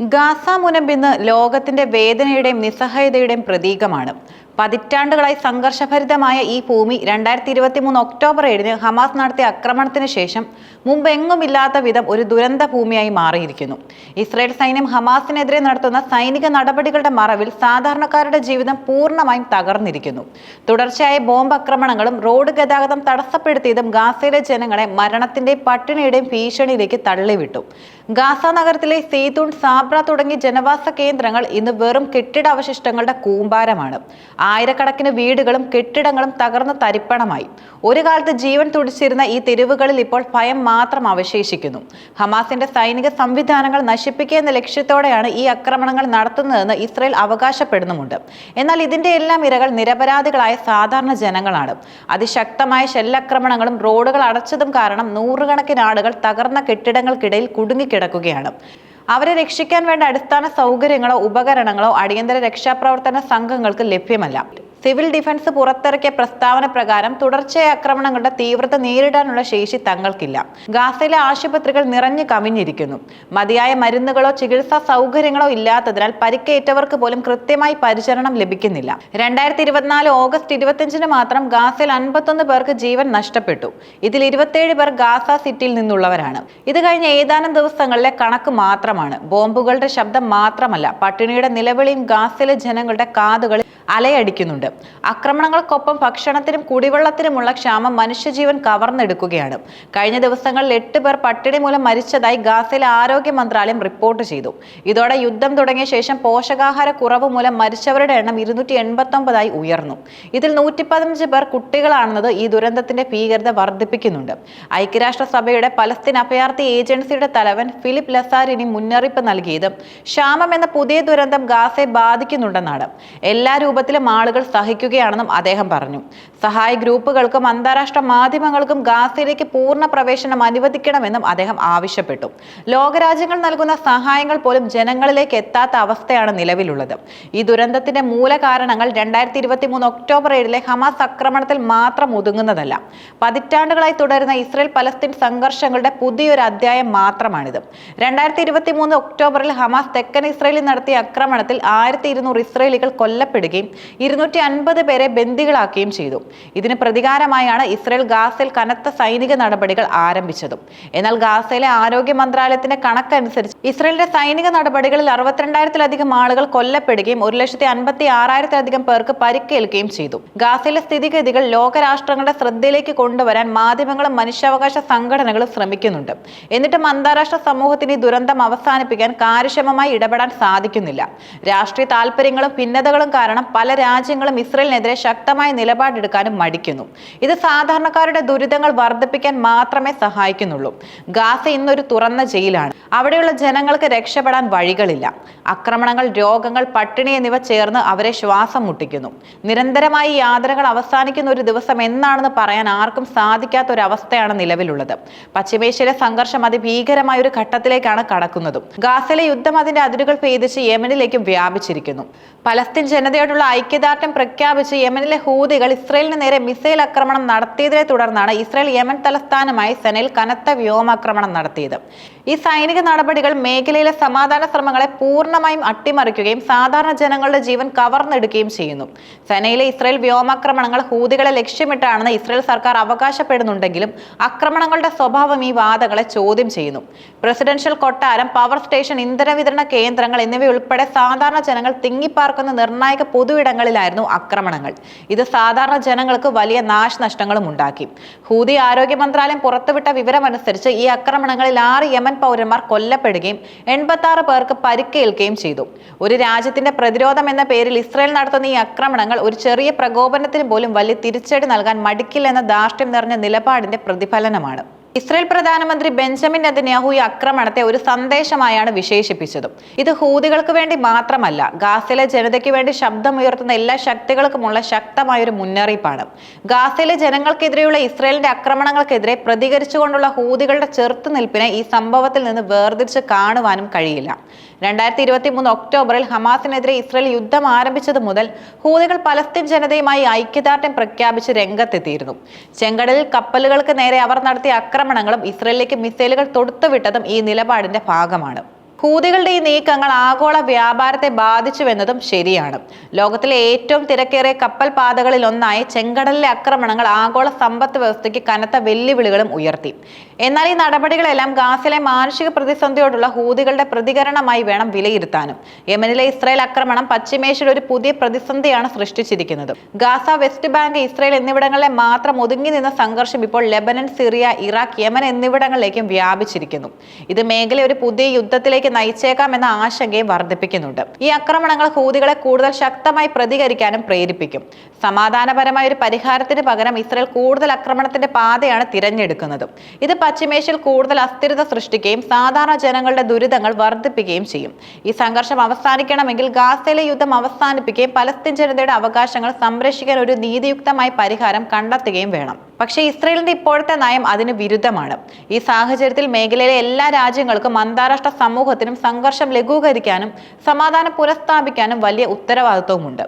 Gaza മുനമ്പിന്ന് ലോകത്തിന്റെ വേദനയുടെയും നിസ്സഹായതയുടെയും പ്രതീകമാണ്. പതിറ്റാണ്ടുകളായി സംഘർഷഭരിതമായ ഈ ഭൂമി രണ്ടായിരത്തി ഇരുപത്തി മൂന്ന് ഒക്ടോബർ ഏഴിന് ഹമാസ് നടത്തിയ ആക്രമണത്തിന് ശേഷം മുമ്പെങ്ങുമില്ലാത്ത വിധം ഒരു ദുരന്ത ഭൂമിയായി മാറിയിരിക്കുന്നു. ഇസ്രായേൽ സൈന്യം ഹമാസിനെതിരെ നടത്തുന്ന സൈനിക നടപടികളുടെ മറവിൽ സാധാരണക്കാരുടെ ജീവിതം പൂർണമായും തകർന്നിരിക്കുന്നു. തുടർച്ചയായ ബോംബ് ആക്രമണങ്ങളും റോഡ് ഗതാഗതം തടസ്സപ്പെടുത്തിയതും ഗാസയിലെ ജനങ്ങളെ മരണത്തിന്റെ പട്ടിണിയുടെയും ഭീഷണിയിലേക്ക് തള്ളിവിട്ടു. ഗാസ നഗരത്തിലെ സീതൂൺ സാബ്ര തുടങ്ങിയ ജനവാസ കേന്ദ്രങ്ങൾ ഇന്ന് വെറും കെട്ടിടാവശിഷ്ടങ്ങളുടെ കൂമ്പാരമാണ്. ആയിരക്കണക്കിന് വീടുകളും കെട്ടിടങ്ങളും തകർന്ന് തരിപ്പണമായി. ഒരു കാലത്ത് ജീവൻ തുടിച്ചിരുന്ന ഈ തെരുവുകളിൽ ഇപ്പോൾ ഭയം മാത്രം അവശേഷിക്കുന്നു. ഹമാസിന്റെ സൈനിക സംവിധാനങ്ങൾ നശിപ്പിക്കുക എന്ന ലക്ഷ്യത്തോടെയാണ് ഈ ആക്രമണങ്ങൾ നടത്തുന്നതെന്ന് ഇസ്രയേൽ അവകാശപ്പെടുന്നുമുണ്ട്. എന്നാൽ ഇതിന്റെ എല്ലാം ഇരകൾ നിരപരാധികളായ സാധാരണ ജനങ്ങളാണ്. അതിശക്തമായ ഷെല്ലാക്രമണങ്ങളും റോഡുകൾ അടച്ചതും കാരണം നൂറുകണക്കിന് ആളുകൾ തകർന്ന കെട്ടിടങ്ങൾക്കിടയിൽ കുടുങ്ങിക്കിടക്കുകയാണ്. അവരെ രക്ഷിക്കാൻ വേണ്ട അടിസ്ഥാന സൗകര്യങ്ങളോ ഉപകരണങ്ങളോ അടിയന്തര രക്ഷാപ്രവർത്തന സംഘങ്ങൾക്ക് ലഭ്യമല്ല. സിവിൽ ഡിഫൻസ് പുറത്തിറക്കിയ പ്രസ്താവന പ്രകാരം തുടർച്ചയായ ആക്രമണങ്ങളുടെ തീവ്രത നേരിടാനുള്ള ശേഷി തങ്ങൾക്കില്ല. ഗാസയിലെ ആശുപത്രികൾ നിറഞ്ഞു കവിഞ്ഞിരിക്കുന്നു. മതിയായ മരുന്നുകളോ ചികിത്സാ സൗകര്യങ്ങളോ ഇല്ലാത്തതിനാൽ പരിക്കേറ്റവർക്ക് പോലും കൃത്യമായി പരിചരണം ലഭിക്കുന്നില്ല. രണ്ടായിരത്തി ഇരുപത്തിനാല് ഓഗസ്റ്റ് ഇരുപത്തിയഞ്ചിന് മാത്രം ഗാസയിൽ അൻപത്തൊന്ന് പേർക്ക് ജീവൻ നഷ്ടപ്പെട്ടു. ഇതിൽ ഇരുപത്തിയേഴ് പേർ ഗാസ സിറ്റിയിൽ നിന്നുള്ളവരാണ്. ഇത് കഴിഞ്ഞ ഏതാനും ദിവസങ്ങളിലെ കണക്ക് മാത്രമാണ്. ബോംബുകളുടെ ശബ്ദം മാത്രമല്ല പട്ടിണിയുടെ നിലവിളിയും ഗാസയിലെ ജനങ്ങളുടെ കാതുകളിൽ അലയടിക്കുന്നുണ്ട്. ആക്രമണങ്ങൾക്കൊപ്പം ഭക്ഷണത്തിനും കുടിവെള്ളത്തിനുമുള്ള ക്ഷാമം മനുഷ്യജീവൻ കവർന്നെടുക്കുകയാണ്. കഴിഞ്ഞ ദിവസങ്ങളിൽ എട്ട് പേർ പട്ടിണി മൂലം മരിച്ചതായി ഗാസയിലെ ആരോഗ്യ മന്ത്രാലയം റിപ്പോർട്ട് ചെയ്തു. ഇതോടെ യുദ്ധം തുടങ്ങിയ ശേഷം പോഷകാഹാര കുറവ് മൂലം മരിച്ചവരുടെ എണ്ണം ഇരുന്നൂറ്റി എൺപത്തൊമ്പതായി ഉയർന്നു. ഇതിൽ നൂറ്റി പതിനഞ്ച് പേർ കുട്ടികളാണെന്നത് ഈ ദുരന്തത്തിന്റെ ഭീകരത വർദ്ധിപ്പിക്കുന്നുണ്ട്. ഐക്യരാഷ്ട്രസഭയുടെ പലസ്തീൻ അഭയാർത്ഥി ഏജൻസിയുടെ തലവൻ ഫിലിപ്പ് ലസാരിനി മുന്നറിയിപ്പ് നൽകിയത് ക്ഷാമം എന്ന പുതിയ ദുരന്തം ഗാസയെ ബാധിക്കുന്നുണ്ടെന്നാണ്. എല്ലാ രൂപത്തിലും ആളുകൾ സഹിക്കുകയാണെന്നും അദ്ദേഹം പറഞ്ഞു. സഹായ ഗ്രൂപ്പുകൾക്കും അന്താരാഷ്ട്ര മാധ്യമങ്ങൾക്കും ഗാസയിലേക്ക് പൂർണ പ്രവേശനം അനുവദിക്കണമെന്നും അദ്ദേഹം ആവശ്യപ്പെട്ടു. ലോകരാജ്യങ്ങൾ നൽകുന്ന സഹായങ്ങൾ പോലും ജനങ്ങളിലേക്ക് എത്താത്ത അവസ്ഥയാണ് നിലവിലുള്ളത്. ഈ ദുരന്തത്തിന്റെ മൂലകാരണങ്ങൾ രണ്ടായിരത്തി ഇരുപത്തി മൂന്ന് ഒക്ടോബർ ഏഴിലെ ഹമാസ് ആക്രമണത്തിൽ മാത്രം ഒതുങ്ങുന്നതല്ല. പതിറ്റാണ്ടുകളായി തുടരുന്ന ഇസ്രയേൽ പലസ്തീൻ സംഘർഷങ്ങളുടെ പുതിയൊരു അധ്യായം മാത്രമാണിത്. രണ്ടായിരത്തി ഇരുപത്തി മൂന്ന് ഒക്ടോബറിൽ ഹമാസ് തെക്കൻ ഇസ്രയേലിൽ നടത്തിയ ആക്രമണത്തിൽ ആയിരത്തി ഇരുന്നൂറ് ഇസ്രയേലികൾ കൊല്ലപ്പെടുകയും ഇരുന്നൂറ്റി അൻപത് പേരെ ബന്ദികളാക്കുകയും ചെയ്തു. ഇതിന് പ്രതികാരമായാണ് ഇസ്രയേൽ ഗാസയിൽ കനത്ത സൈനിക നടപടികൾ ആരംഭിച്ചതും. എന്നാൽ ഗാസയിലെ ആരോഗ്യ മന്ത്രാലയത്തിന്റെ കണക്കനുസരിച്ച് ഇസ്രയേലിന്റെ സൈനിക നടപടികളിൽ അറുപത്തിരണ്ടായിരത്തിലധികം ആളുകൾ കൊല്ലപ്പെടുകയും ഒരു ലക്ഷത്തി അൻപത്തി ആറായിരത്തിലധികം പേർക്ക് പരിക്കേൽക്കുകയും ചെയ്തു. ഗാസയിലെ സ്ഥിതിഗതികൾ ലോകരാഷ്ട്രങ്ങളുടെ ശ്രദ്ധയിലേക്ക് കൊണ്ടുവരാൻ മാധ്യമങ്ങളും മനുഷ്യാവകാശ സംഘടനകളും ശ്രമിക്കുന്നുണ്ട്. എന്നിട്ടും അന്താരാഷ്ട്ര സമൂഹത്തിന് ഈ ദുരന്തം അവസാനിപ്പിക്കാൻ കാര്യക്ഷമമായി ഇടപെടാൻ സാധിക്കുന്നില്ല. രാഷ്ട്രീയ താല്പര്യങ്ങളും ഭിന്നതകളും കാരണം പല രാജ്യങ്ങളും ഇസ്രയേലിനെതിരെ ശക്തമായ നിലപാടെടുക്കാനും മടിക്കുന്നു. ഇത് സാധാരണക്കാരുടെ ദുരിതങ്ങൾ വർദ്ധിപ്പിക്കാൻ മാത്രമേ സഹായിക്കുന്നുള്ളൂ. ഗാസ ഇന്നൊരു തുറന്ന ജയിലാണ്. അവിടെയുള്ള ജനങ്ങൾക്ക് രക്ഷപ്പെടാൻ വഴികളില്ല. ആക്രമണങ്ങൾ രോഗങ്ങൾ പട്ടിണി എന്നിവ ചേർന്ന് അവരെ ശ്വാസം മുട്ടിക്കുന്നു. നിരന്തരമായി യാത്രകൾ അവസാനിക്കുന്ന ഒരു ദിവസം എന്നാണെന്ന് പറയാൻ ആർക്കും സാധിക്കാത്ത ഒരു അവസ്ഥയാണ് നിലവിലുള്ളത്. പശ്ചിമേഷ്യയിലെ സംഘർഷം അതിഭീകരമായ ഒരു ഘട്ടത്തിലേക്കാണ് കടക്കുന്നതും. ഗാസയിലെ യുദ്ധം അതിന്റെ അതിരുകൾ ഭേദിച്ച് യമനിലേക്കും വ്യാപിച്ചിരിക്കുന്നു. പലസ്തീൻ ജനതയോടുള്ള ഐക്യദാർഢ്യം പ്രഖ്യാപിച്ച് യമനിലെ ഹൂതികൾ ഇസ്രയേലിന് നേരെ മിസൈൽ ആക്രമണം നടത്തിയതിനെ തുടർന്നാണ് ഇസ്രയേൽ യമൻ തലസ്ഥാനമായി സെനയിൽ കനത്ത വ്യോമാക്രമണം നടത്തിയത്. ഈ സൈനിക നടപടികൾ മേഖലയിലെ സമാധാന ശ്രമങ്ങളെ പൂർണമായും അട്ടിമറിക്കുകയും സാധാരണ ജനങ്ങളുടെ ജീവൻ കവർന്നെടുക്കുകയും ചെയ്യുന്നു. സെനയിലെ ഇസ്രയേൽ വ്യോമാക്രമണങ്ങൾ ഹൂതികളെ ലക്ഷ്യമിട്ടാണെന്ന് ഇസ്രയേൽ സർക്കാർ അവകാശപ്പെടുന്നുണ്ടെങ്കിലും ആക്രമണങ്ങളുടെ സ്വഭാവം ഈ വാദങ്ങളെ ചോദ്യം ചെയ്യുന്നു. പ്രസിഡൻഷ്യൽ കൊട്ടാരം പവർ സ്റ്റേഷൻ ഇന്ധന വിതരണ കേന്ദ്രങ്ങൾ എന്നിവയുൾപ്പെടെ സാധാരണ ജനങ്ങൾ തിങ്ങിപ്പാർക്കുന്ന നിർണായക പൊതുയിടങ്ങളിലായിരുന്നു ആക്രമണങ്ങൾ. ഇത് സാധാരണ ജനങ്ങൾക്ക് വലിയ നാശനഷ്ടങ്ങളും ഉണ്ടാക്കി. ഹൂതി ആരോഗ്യ മന്ത്രാലയം പുറത്തുവിട്ട വിവരമനുസരിച്ച് ഈ ആക്രമണങ്ങളിൽ ആറ് യമൻ പൗരന്മാർ കൊല്ലപ്പെടുകയും എൺപത്തി പേർക്ക് പരിക്കേൽക്കുകയും ചെയ്തു. ഒരു രാജ്യത്തിന്റെ പ്രതിരോധം എന്ന പേരിൽ ഇസ്രായേൽ നടത്തുന്ന ഈ ആക്രമണങ്ങൾ ഒരു ചെറിയ പ്രകോപനത്തിന് പോലും വലിയ തിരിച്ചടി നൽകാൻ മടിക്കില്ലെന്ന ധാർഷ്ട്യം നിറഞ്ഞ നിലപാടിന്റെ പ്രതിഫലനമാണ്. ഇസ്രയേൽ പ്രധാനമന്ത്രി ബെഞ്ചമിൻ നെതന്യാഹു ഈ ആക്രമണത്തെ ഒരു സന്ദേശമായാണ് വിശേഷിപ്പിച്ചതും. ഇത് ഹൂതികൾക്ക് വേണ്ടി മാത്രമല്ല ഗാസയിലെ ജനതയ്ക്ക് വേണ്ടി ശബ്ദമുയർത്തുന്ന എല്ലാ ശക്തികൾക്കുമുള്ള ശക്തമായ ഒരു മുന്നറിയിപ്പാണ്. ഗാസയിലെ ജനങ്ങൾക്കെതിരെയുള്ള ഇസ്രയേലിന്റെ ആക്രമണങ്ങൾക്കെതിരെ പ്രതികരിച്ചുകൊണ്ടുള്ള ഹൂതികളുടെ ചെറുത്തുനിൽപ്പിനെ ഈ സംഭവത്തിൽ നിന്ന് വേർതിരിച്ച് കാണുവാനും കഴിയില്ല. രണ്ടായിരത്തി ഇരുപത്തി മൂന്ന് ഒക്ടോബറിൽ ഹമാസിനെതിരെ ഇസ്രയേൽ യുദ്ധം ആരംഭിച്ചത് മുതൽ ഹൂതികൾ പലസ്തീൻ ജനതയുമായി ഐക്യദാർഢ്യം പ്രഖ്യാപിച്ച് രംഗത്തെത്തിയിരുന്നു. ചെങ്കടലിൽ കപ്പലുകൾക്ക് നേരെ അവർ നടത്തിയ ആക്രമണങ്ങളും ഇസ്രയേലിലേക്ക് മിസൈലുകൾ തൊടുത്തുവിട്ടതും ഈ നിലപാടിന്റെ ഭാഗമാണ്. ഹൂതികളുടെ ഈ നീക്കങ്ങൾ ആഗോള വ്യാപാരത്തെ ബാധിച്ചുവെന്നതും ശരിയാണ്. ലോകത്തിലെ ഏറ്റവും തിരക്കേറിയ കപ്പൽ പാതകളിൽ ഒന്നായി ചെങ്കടലിലെ ആക്രമണങ്ങൾ ആഗോള സമ്പദ് വ്യവസ്ഥയ്ക്ക് കനത്ത വെല്ലുവിളികളും ഉയർത്തി. എന്നാൽ ഈ നടപടികളെല്ലാം ഗാസിലെ മാനുഷിക പ്രതിസന്ധിയോടുള്ള ഹൂതികളുടെ പ്രതികരണമായി വേണം വിലയിരുത്താനും. യമനിലെ ഇസ്രായേൽ ആക്രമണം പശ്ചിമേഷ്യയിൽ ഒരു പുതിയ പ്രതിസന്ധിയാണ് സൃഷ്ടിച്ചിരിക്കുന്നത്. ഗാസ വെസ്റ്റ് ബാങ്ക് ഇസ്രായേൽ എന്നിവിടങ്ങളിലെ മാത്രം ഒതുങ്ങി നിന്ന സംഘർഷം ഇപ്പോൾ ലെബനൻ സിറിയ ഇറാഖ് യമൻ എന്നിവിടങ്ങളിലേക്കും വ്യാപിച്ചിരിക്കുന്നു. ഇത് മേഖല ഒരു പുതിയ യുദ്ധത്തിലേക്ക് നയിച്ചേക്കാം എന്ന ആശങ്കയും വർദ്ധിപ്പിക്കുന്നുണ്ട്. ഈ ആക്രമണങ്ങൾ ഹൂതികളെ കൂടുതൽ ശക്തമായി പ്രതികരിക്കാനും പ്രേരിപ്പിക്കും. സമാധാനപരമായ ഒരു പരിഹാരത്തിന് പകരം ഇസ്രയേൽ കൂടുതൽ ആക്രമണത്തിന്റെ പാതയാണ് തിരഞ്ഞെടുക്കുന്നത്. ഇത് പശ്ചിമേഷ്യയിൽ കൂടുതൽ അസ്ഥിരത സൃഷ്ടിക്കുകയും സാധാരണ ജനങ്ങളുടെ ദുരിതങ്ങൾ വർദ്ധിപ്പിക്കുകയും ചെയ്യും. ഈ സംഘർഷം അവസാനിക്കണമെങ്കിൽ ഗാസയിലെ യുദ്ധം അവസാനിപ്പിക്കുകയും പലസ്തീൻ ജനതയുടെ അവകാശങ്ങൾ സംരക്ഷിക്കാൻ ഒരു നീതിയുക്തമായ പരിഹാരം കണ്ടെത്തുകയും വേണം. പക്ഷേ ഇസ്രയേലിന്റെ ഇപ്പോഴത്തെ നയം അതിന് വിരുദ്ധമാണ്. ഈ സാഹചര്യത്തിൽ മേഖലയിലെ എല്ലാ രാജ്യങ്ങൾക്കും അന്താരാഷ്ട്ര സമൂഹത്തിനും സംഘർഷം ലഘൂകരിക്കാനും സമാധാനം പുനഃസ്ഥാപിക്കാനും വലിയ ഉത്തരവാദിത്വവുമുണ്ട്.